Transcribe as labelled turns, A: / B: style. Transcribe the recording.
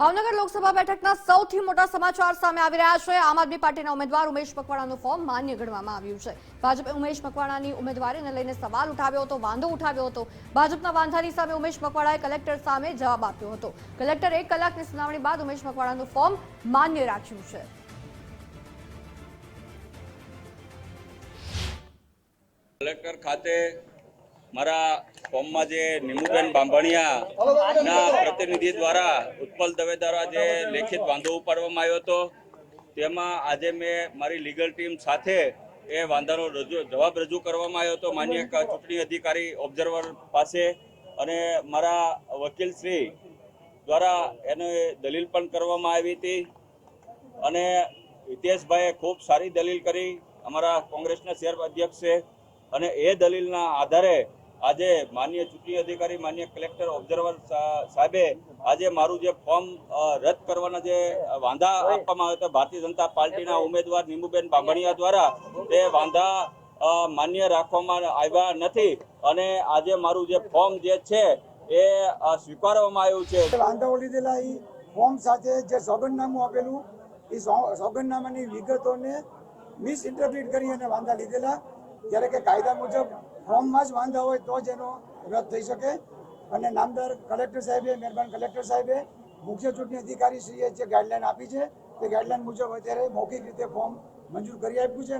A: ભાવનગર લોકસભા બેઠકના સૌથી મોટા સમાચાર સામે આવી રહ્યા છે. આમ આદમી પાર્ટીના ઉમેદવાર ઉમેશ મકવાણાનું ફોર્મ માન્ય ગણવામાં આવ્યું છે. ભાજપે ઉમેશ મકવાણાની ઉમેદવારીને લઈને સવાલ ઉઠાવ્યો હતો, વાંધો ઉઠાવ્યો હતો. ભાજપના વાંધાની સામે ઉમેશ મકવાણાએ કલેક્ટર સામે જવાબ આપ્યો હતો. કલેક્ટર એક કલાકની સુનાવણી બાદ ઉમેશ મકવાણાનું ફોર્મ માન્ય રાખ્યું છે.
B: કલેક્ટર ખાતે મારા ફોર્મમાં જે નિમુબેન બાંભણિયા ના પ્રતિનિધિ દ્વારા ઉત્પલ દવે દ્વારા જે લેખિત વાંધો ઉપાડવામાં આવ્યો હતો, તેમાં આજે મેં મારી લીગલ ટીમ સાથે એ વાંધાનો રજૂ, જવાબ રજૂ કરવામાં આવ્યો હતો. માન્ય ચૂંટણી અધિકારી, ઓબ્ઝર્વર પાસે અને મારા વકીલશ્રી દ્વારા એને દલીલ પણ કરવામાં આવી હતી અને હિતેશભાઈએ ખૂબ સારી દલીલ કરી. અમારા કોંગ્રેસના શહેર અધ્યક્ષ અને એ દલીલના આધારે આજે માન્ય ચૂંટણી અધિકારી માન્ય કલેક્ટર ઓબ્ઝર્વર સાહેબે આજે મારું જે ફોર્મ રદ કરવાના જે વાંધા આપવામાં આવ્યો હતા ભારતીય જનતા પાર્ટીના ઉમેદવાર નીમુબેન બાંભણિયા દ્વારા તે વાંધા માન્ય રાખવામાં આવ્યા નથી. અને આજે મારું જે ફોર્મ જે છે એ સ્વીકારવામાં આવ્યું છે.
C: વાંધાઓ લીધેલા એ ફોર્મ સાથે જે સોગંદનામું આપેલું એ સોગંદનામાની વિગતોને મિસઇન્ટરપ્રિટ કરી અને વાંધા લીધેલા. જ્યારે કે કાયદા મુજબ ફોર્મમાં જ વાંધા હોય તો જ એનો રદ થઈ શકે. અને નામદાર કલેક્ટર સાહેબે, મહેરબાન કલેક્ટર સાહેબે મુખ્ય ચૂંટણી અધિકારી શ્રીએ જે ગાઈડલાઈન આપી છે, તે ગાઈડલાઈન મુજબ અત્યારે મૌખિક રીતે ફોર્મ મંજૂર કરી આપ્યું છે.